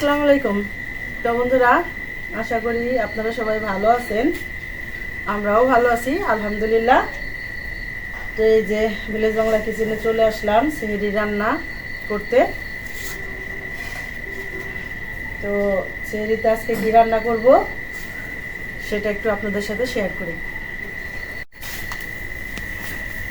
আসসালামু আলাইকুম। তো বন্ধুরা, আশা করি আপনারা সবাই ভালো আছেন। আমরাও ভালো আছি, আলহামদুলিল্লাহ। তো এই যে ভিলেজ বাংলা কিচেনে চলে আসলাম, সিহিরি রান্না করতে। তো সিহিরিতে আজকে কী রান্না করব, সেটা একটু আপনাদের সাথে শেয়ার করি।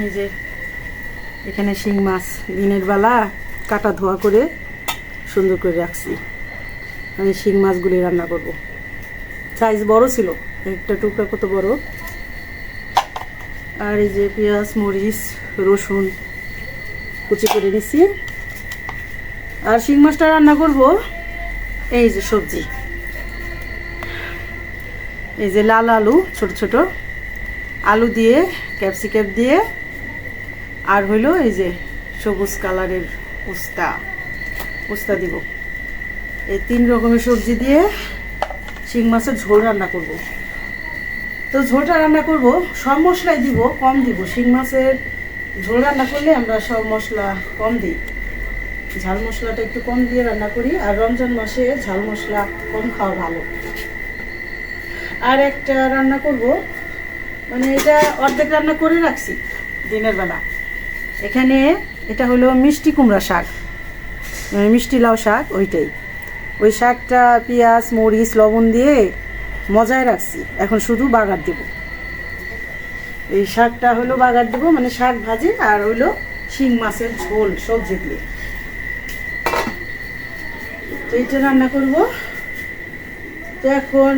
এই যে এখানে শিং মাছ, দিনের বেলা কাটা ধোয়া করে সুন্দর করে রাখছি। আমি শিং মাছগুলি রান্না করব। সাইজ বড় ছিল, একটা টুকরা কত বড়? আর এই যে পেঁয়াজ, মরিচ, রসুন কুচি করে নিছি। আর শিং মাছটা রান্না করব, এই যে সবজি। এই যে লাল আলু, ছোট ছোট। আলু দিয়ে, ক্যাপসিকাম দিয়ে। আর হইল এই যে সবুজ কালারের উস্তা। উস্তা দিব। এই তিন রকমের সবজি দিয়ে শিং মাছের ঝোল রান্না করব। তো ঝোলটা রান্না করব, সব মশলাই দিব, কম দিব। শিং মাছের ঝোল রান্না করলে আমরা সব মশলা কম দিই। ঝাল মশলাটা একটু কম দিয়ে রান্না করি, আর রমজান মাসে ঝাল মশলা কম খাওয়া ভালো। আর একটা রান্না করব মানে এটা অর্ধেক রান্না করে রাখছি দিনের বেলা। এখানে এটা হলো মিষ্টি কুমড়া শাক মানে মিষ্টি লাউ শাক, ওইটাই। ওই শাকটা, পেঁয়াজ, মরিচ, লবণ দিয়ে মজায় রাখছি। এখন শুধু বাগার দেব। এই শাকটা হলো বাগার দেবো মানে শাক ভাজি, আর হইল শিং মাছের ঝোল, সবজি দিয়ে। তো এইটা রান্না করব। তো এখন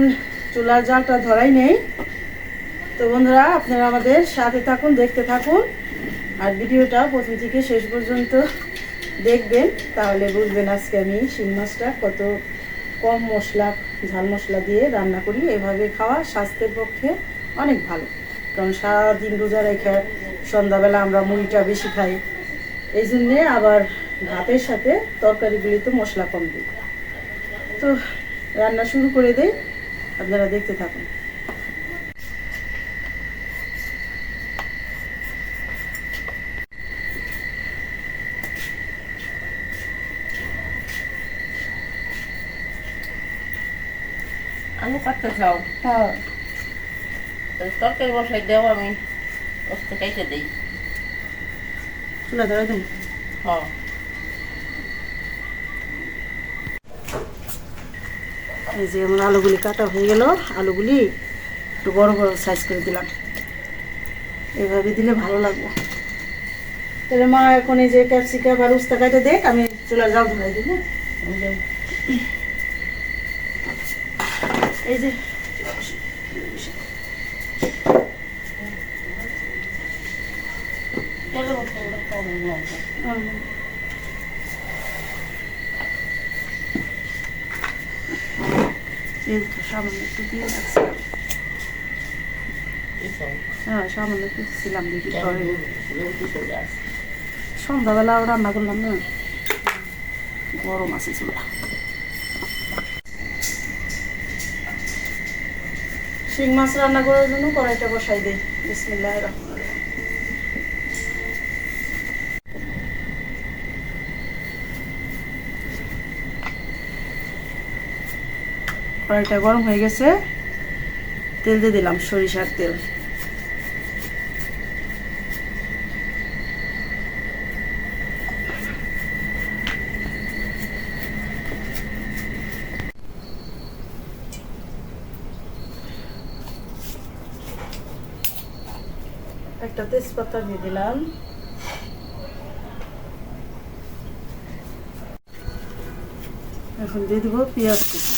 চুলার জালটা ধরাই নেই। তো বন্ধুরা, আপনারা আমাদের সাথে থাকুন, দেখতে থাকুন। আর ভিডিওটা প্রথম থেকে শেষ পর্যন্ত দেখবেন, তাহলে বুঝবেন আজকে আমি শিং মাছটা কত কম মশলা, ঝাল মশলা দিয়ে রান্না করি। এভাবে খাওয়া স্বাস্থ্যের পক্ষে অনেক ভালো। কারণ সারাদিন রোজা রেখে সন্ধ্যাবেলা আমরা মুড়িটা বেশি খাই। এই জন্যে আবার ভাতের সাথে তরকারিগুলিতে মশলা কম দিই তো রান্না শুরু করে দেই। আপনারা দেখতে থাকুন। কাটতে চাও হ্যাঁ তরকারি বসাই দেও আমি ওতে কেটে দিই। চুলা ধরে দিন হ্যাঁ। এই যে আমার আলুগুলি কাটা হয়ে গেল আলুগুলি একটু বড় বড় সাইজ করে দিলাম। এভাবে দিলে ভালো লাগবে। তাহলে মা এখন এই যে ক্যাপসিকাম আর উস্তা কাটে দেখ আমি চুলা জাল ধরাই দিই হ্যাঁ? এই যে হুম। এই তো সামান্য একটু দিয়ে রাখছিলাম হ্যাঁ সামান্য একটু ছিলাম দেখি পরে সন্ধ্যাবেলা রান্না করলাম না গরম আছে চুলা শিং মাছ রান্না করার জন্য কড়াইটা বসাই দিই। বিসমিল্লাহ কড়াইটা গরম হয়ে গেছে। তেল দিয়ে দিলাম সরিষার তেল। একটা তেজপাতা দিয়ে দিলাম। এখন দিয়ে দিব পেঁয়াজ কুচি।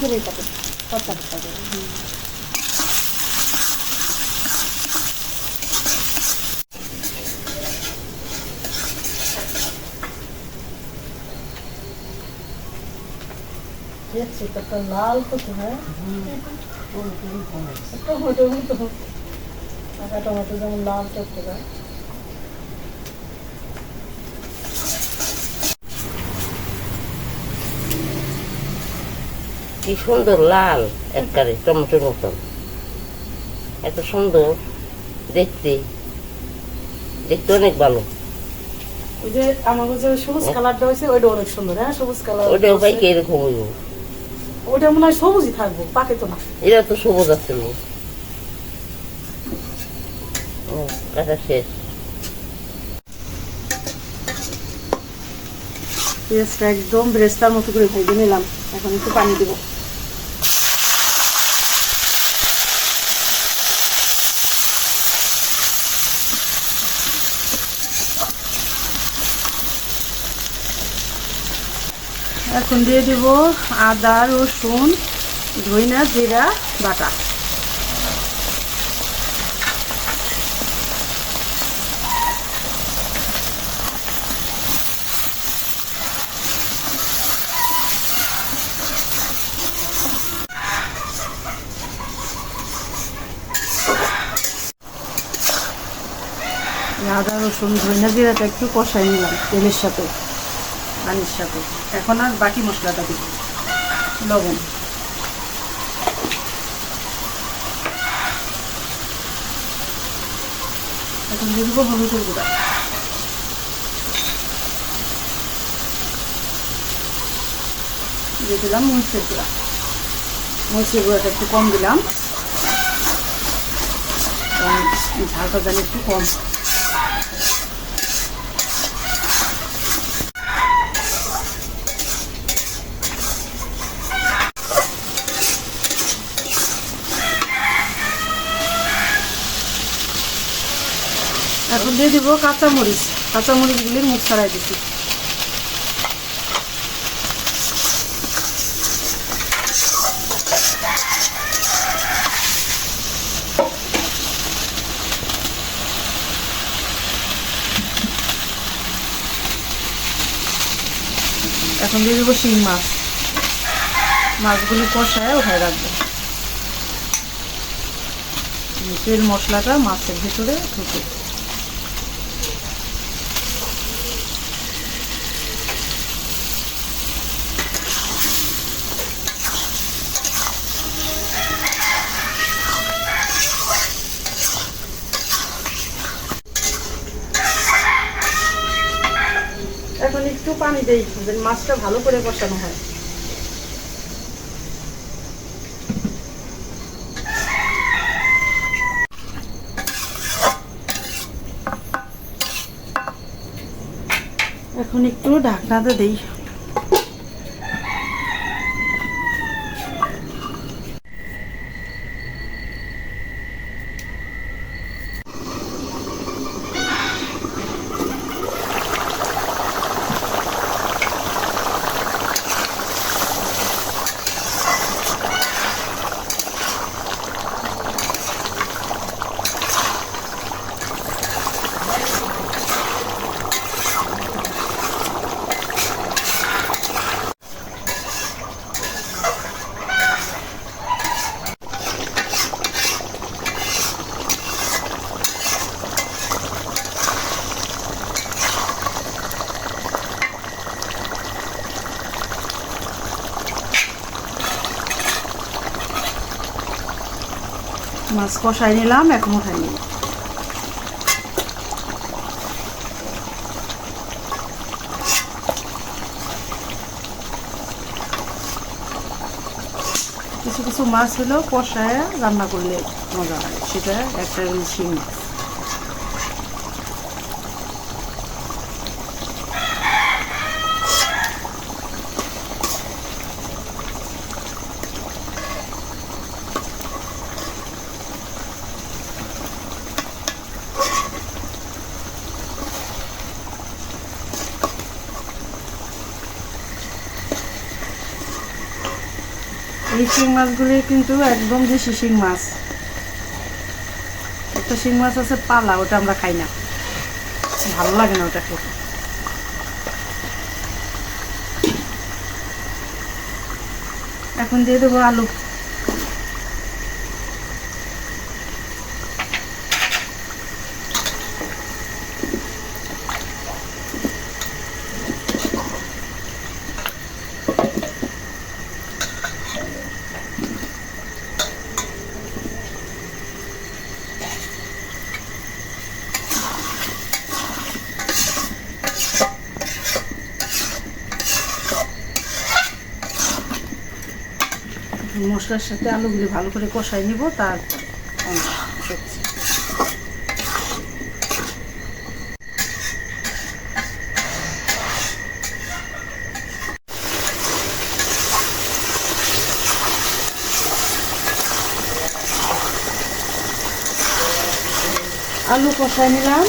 করে পাবে কথা পাবে দেখছি লাল কত হয় টমেটো মতো টমেটো যেমন লাল চটকে যায় কি সুন্দর লাল একবারে টমেটোর মতন। এত সুন্দর দেখতে। দেখতে অনেক ভালো। ওই যে আমার যে সবুজ কালারটা হয়েছে ওইটা অনেক সুন্দর হ্যাঁ? সবুজ কালার ওটাও ভাই কীরকম হইব। ওটা মনে হয় সবুজই থাকব পাকে তো না। এরা তো সবুজ আছে ও, কাটা শেষ। পেঁয়াজটা একদম ব্রেস্তার মতো করে ভেজে নিলাম এখন একটু পানি দেবো। এখন দিয়ে দেব আদা, রসুন ধইনা জিরা, বাটা। আদা, রসুন ধইনা জিরাটা একটু কষাই নিলাম তেলের সাথে। পানির সাথে এখন আর বাকি মশলাটা দিব। লবণ। এখন দিয়ে দেবো হলুদের গুঁড়া। দিয়ে দিলাম মরিচের গুঁড়া। মরিচের গুঁড়াটা একটু কম দিলাম। ঝালটা জানি একটু কম এখন দিয়ে দিব কাঁচামরিচ। কাঁচামরিচগুলির মুখ ছাড়াই দিচ্ছি এখন দিয়ে দেবো শিং মাছ। মাছগুলি কষায় ওখানে রাখব। তেল মশলাটা মাছের ভেতরে ঢুকে। একটু পানি দেই মাছটা ভালো করে কষানো হয়। এখন একটু ঢাকনাতে দেই মাছ কষাই নিলাম, এখন উঠাই নিলাম কিছু কিছু মাছ হলো কষায় রান্না করলে মজা হয়, সেটা একটা শিং মাছ। এই শিং মাছগুলি কিন্তু একদম যে শিং মাছ। একটা শিং মাছ আছে পালা, ওটা আমরা খাই না। ভালো লাগে না ওটা খেতে। এখন দিয়ে দেবো আলু। মশলার সাথে আলুগুলি ভালো করে কষাই নিব অন্য সবজি আলু কষাই নিলাম,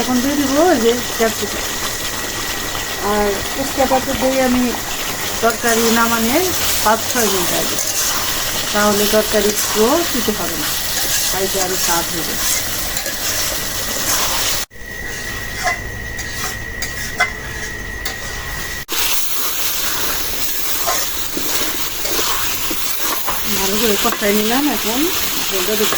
এখন দিয়ে দিব যে ক্যাপসিকাম। আর উস্তাটা তো দিয়ে আমি তরকারি নামানে পাঁচ ছয় মিনিট আগে। তাহলে তরকারি পুরো কিছু হবে না। তাইকে আমি স্বাদ হবে ভালো করে কষাই নিলাম এখন। জলটা দেবো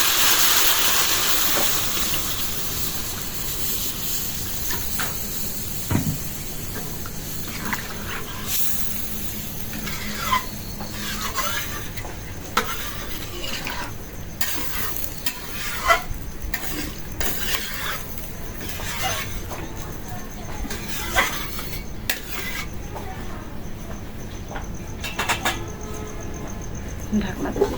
ঢাকনা দেবো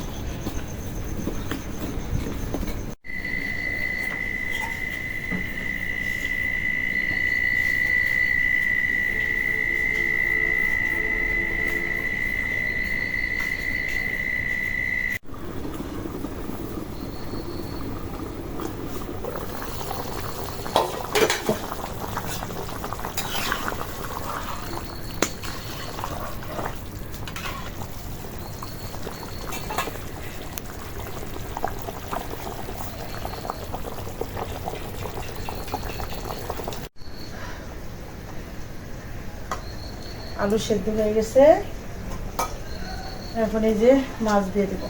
আলু সেদ্ধ হয়ে গেছে। এখন এই যে মাছ দিয়ে দেবো।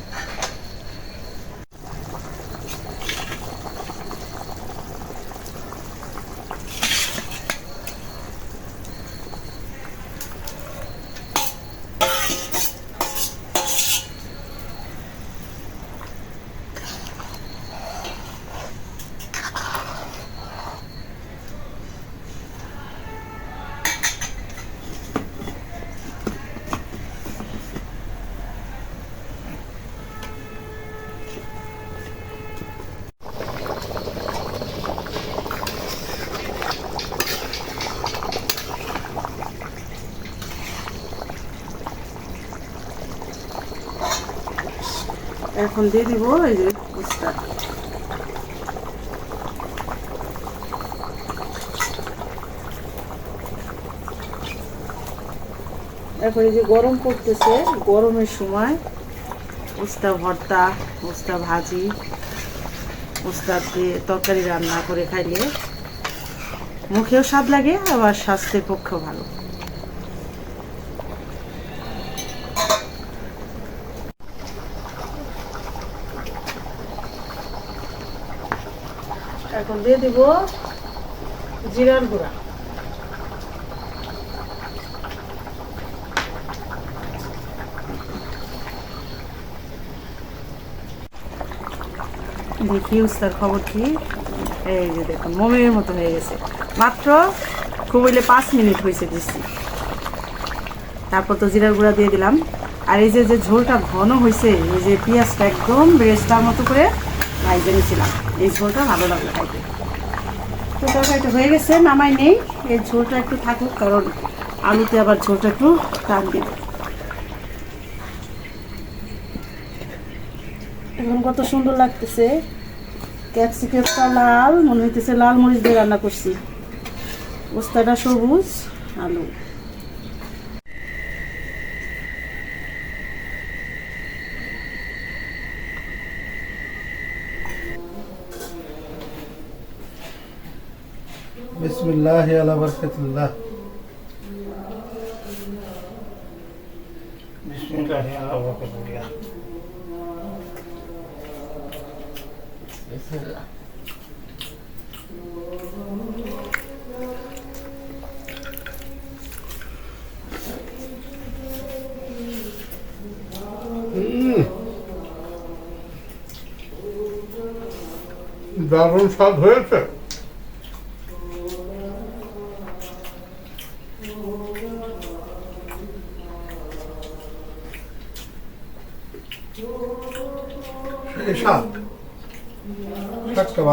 এখন দিয়ে দিব, এই যে উস্তা। এখন এই যে গরম পড়তেছে, গরমের সময় উস্তা ভর্তা, উস্তা ভাজি উস্তা দিয়ে তরকারি রান্না করে খাইলে মুখেও স্বাদ লাগে, আবার স্বাস্থ্যের পক্ষেও ভালো। এখন দিয়ে দিব জিরার গুঁড়া। দেখি উস্তার খবর কি? এই যে দেখুন মমের মতো হয়ে গেছে। মাত্র খুব হইলে পাঁচ মিনিট হয়েছে দিচ্ছি। তারপর তো জিরার গুঁড়া দিয়ে দিলাম। আর এই যে যে ঝোলটা ঘন হয়েছে, এই যে পেঁয়াজটা একদম ব্রেস্টার মতো করে ভাইজে নিয়েছিলাম এই ঝোলটা ভালো লাগল খাইতে। তো তরকারিটা হয়ে গেছে, নামাই নেই। এই ঝোলটা একটু থাকুক, কারণ আলুতে আবার ঝোলটা একটু টান দিবে। এখন কত সুন্দর লাগতেছে। ক্যাপসিকামটা লাল, মনে হইতেছে লাল মরিচ দিয়ে রান্না করছি। ওস্তাটা সবুজ, আলু। বিল্লাহ আলা বরকতুল্লাহ। বিসমিল্লাহ আলা বরকতুল্লাহ। বিসমিল্লাহ দারুণ স্বাদ হয়েছে।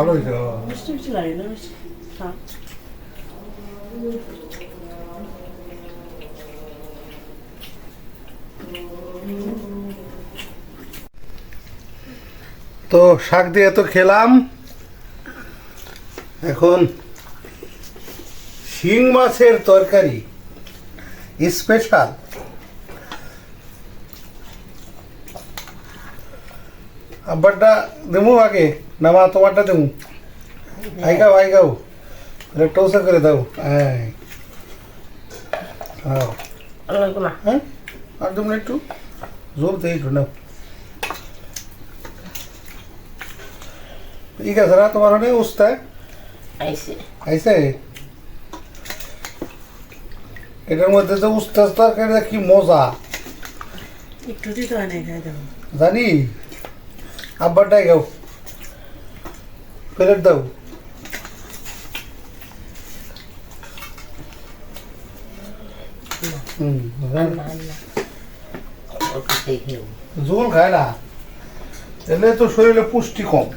ভালো হয়েছে মিষ্টি মিষ্টি লাগে না মিষ্টি হ্যাঁ তো শাক দিয়ে তো খেলাম। এখন শিং মাছের তরকারি স্পেশাল আব্বারটা দেবো আগে। না মা তোমারটা দেবো আইগাও আইগাও তাহলে টৌসা করে দাও হ্যাঁ খাও ভালো লাগবে না হ্যাঁ আর দেবো না একটু জোর দিয়ে একটু নাও ঠিক আছে না তোমার অনেক উস্তায় আইসে আইসে এটার মধ্যে যে উস্তাদ তরকারি কি মজা একটু দিতে হয় না খাই দেবো জানি আব্বারটাই গাও প্লেট দাও। খেয়ে জোল খায় না। এলে তো শরীরে পুষ্টি কম।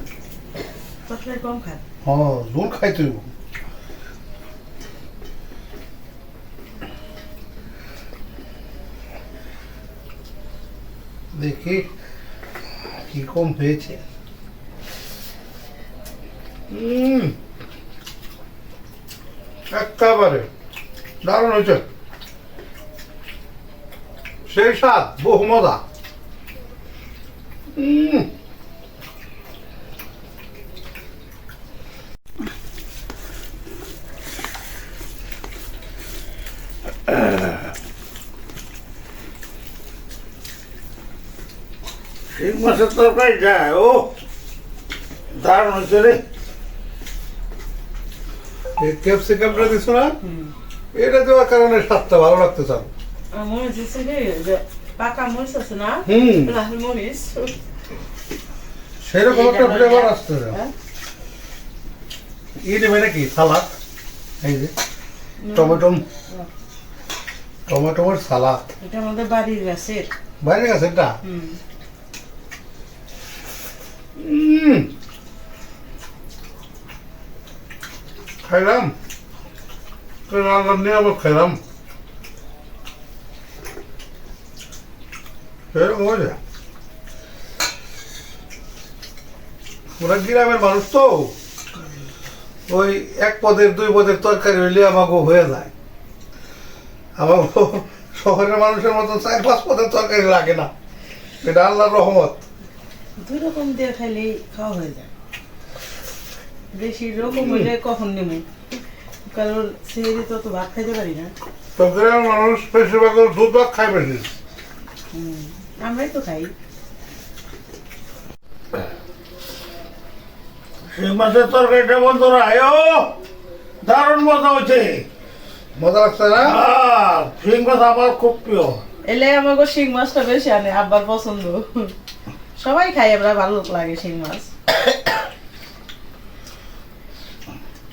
কম খায়? হ্যাঁ জোল খাইতে হইব। দেখি কি কম হয়েছে। একেবারে দারুণ হয়েছে। সেই স্বাদ, বহু মজা। শিং মাছের তরকারি যায় ও, দারুণ হচ্ছে রে। ক্যাপসিকামটা দিছো না? এটা দেওয়ার কারণে স্বাদটা ভালো লাগতে চান মরিচ আছে রে পাকা মরিচ আছে না? লাল মরিচ। সেরকম একটা ফ্লেভার আসতে হ্যাঁ? ই নেবে নাকি? সালাদ? এই যে টমেটো। টমেটোর সালাদ। এটা আমাদের বাড়ির গাছের। বাইরে গেছে এটা হুম। খাইলাম রান্নার নিয়ামত খাইলাম এরকম মজা ওরা গ্রামের মানুষ তো। ওই এক পদের, দুই পদের তরকারি হইলে আমাকে হয়ে যায়। আমার শহরের মানুষের মতো চার, পাঁচ পদের তরকারি লাগে না। এটা আল্লাহর রহমত। দুই রকম দিয়ে খাইলেই খাওয়া হয়ে যায়। বেশি রকম হইলে কখন নেব কারণ সেহেরি তো তো ভাত খাইতে পারি না। তো গ্রামের মানুষ বেশিরভাগ দুধ ভাত খাই বেশি। আমরাই তো খাই। শিং মাছের তরকারিটা বন্ধুরা আয়ো দারুণ মজা হচ্ছে মজা লাগছে না? শিং মাছ আমার খুব প্রিয়। এলে আমাকে শিং মাছটা বেশি আনে আব্বার পছন্দ। সবাই খাই আমরা ভালো লাগে শিং মাছ।